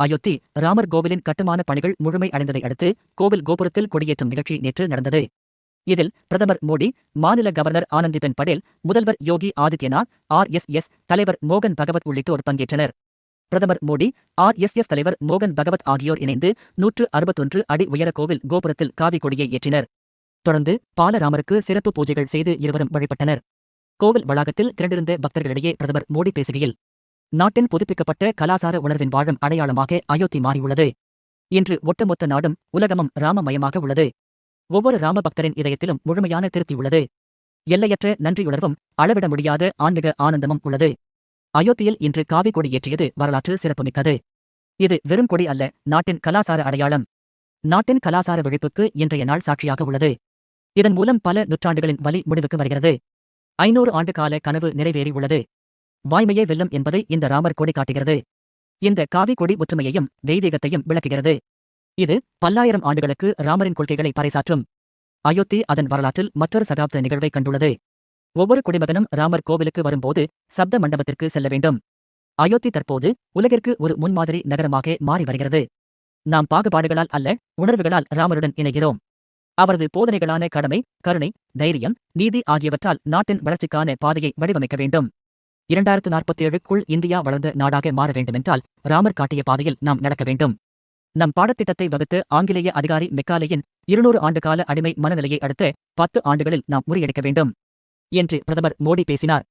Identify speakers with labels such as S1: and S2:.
S1: அயோத்தி ராமர் கோவிலின் கட்டுமான பணிகள் முழுமை அடைந்ததை அடுத்து கோவில் கோபுரத்தில் கொடியேற்றும் நிகழ்ச்சி நேற்று நடந்தது. இதில் பிரதமர் மோடி மாநில கவர்னர் ஆனந்திபென் படேல் முதல்வர் Yogi Adityanath R S S தலைவர் மோகன் பகவத் உள்ளிட்டோர் பங்கேற்றனர். பிரதமர் மோடி ஆர் எஸ் எஸ் தலைவர் மோகன் பகவத் ஆகியோர் இணைந்து நூற்று அறுபத்தொன்று அடி உயர கோவில் கோபுரத்தில் காவி கொடியை ஏற்றினர். தொடர்ந்து பாலராமருக்கு சிறப்பு பூஜைகள் செய்து இருவரும் வழிபட்டனர். கோவில் வளாகத்தில் திரண்டிருந்த பக்தர்களிடையே பிரதமர் மோடி பேசுகையில் நாட்டின் புதுப்பிக்கப்பட்ட கலாசார உணர்வின் வாழும் அடையாளமாக அயோத்தி மாறியுள்ளது. இன்று ஒட்டுமொத்த நாடும் உலகமும் ராமமயமாக உள்ளது. ஒவ்வொரு ராமபக்தரின் இதயத்திலும் முழுமையான திருப்தி உள்ளது. எல்லையற்ற நன்றியுணர்வும் அளவிட முடியாத ஆன்மீக ஆனந்தமும் உள்ளது. அயோத்தியில் இன்று காவி கொடி ஏற்றியது வரலாற்று சிறப்புமிக்கது. இது வெறும் கொடி அல்ல நாட்டின் கலாசார அடையாளம். நாட்டின் கலாசார விழிப்புக்கு இன்றைய நாள் சாட்சியாக உள்ளது. இதன் மூலம் பல நூற்றாண்டுகளின் வலி முடிவுக்கு வருகிறது. ஐநூறு ஆண்டு கால கனவு நிறைவேறியுள்ளது. வாய்மையே வெல்லும் என்பதை இந்த ராமர் கொடி காட்டுகிறது. இந்த காவி கொடி ஒற்றுமையையும் தெய்வீகத்தையும் விளக்குகிறது. இது பல்லாயிரம் ஆண்டுகளுக்கு ராமரின் கொள்கைகளை பறைசாற்றும். அயோத்தி அதன் வரலாற்றில் மற்றொரு சகாப்த நிகழ்வை கண்டுள்ளது. ஒவ்வொரு குடிமகனும் ராமர் கோவிலுக்கு வரும்போது சப்த மண்டபத்திற்கு செல்ல வேண்டும். அயோத்தி தற்போது உலகிற்கு ஒரு முன்மாதிரி நகரமாக மாறி வருகிறது. நாம் பாகுபாடுகளால் அல்ல உணர்வுகளால் ராமருடன் இணைகிறோம். அவரது போதனைகளான கடமை கருணை தைரியம் நீதி ஆகியவற்றால் நாட்டின் வளர்ச்சிக்கான பாதையை வடிவமைக்க வேண்டும். இரண்டாயிரத்து நாற்பத்தி ஏழுக்குள் இந்தியா வளர்ந்த நாடாக மாற வேண்டுமென்றால் ராமர் காட்டிய பாதையில் நாம் நடக்க வேண்டும். நம் பாடத்திட்டத்தை வகுத்து ஆங்கிலேய அதிகாரி மெக்காலேயின் இருநூறு ஆண்டுகால அடிமை மனநிலையை அடுத்து பத்து ஆண்டுகளில் நாம் முறியடிக்க வேண்டும். என்று பிரதமர் மோடி பேசினார்.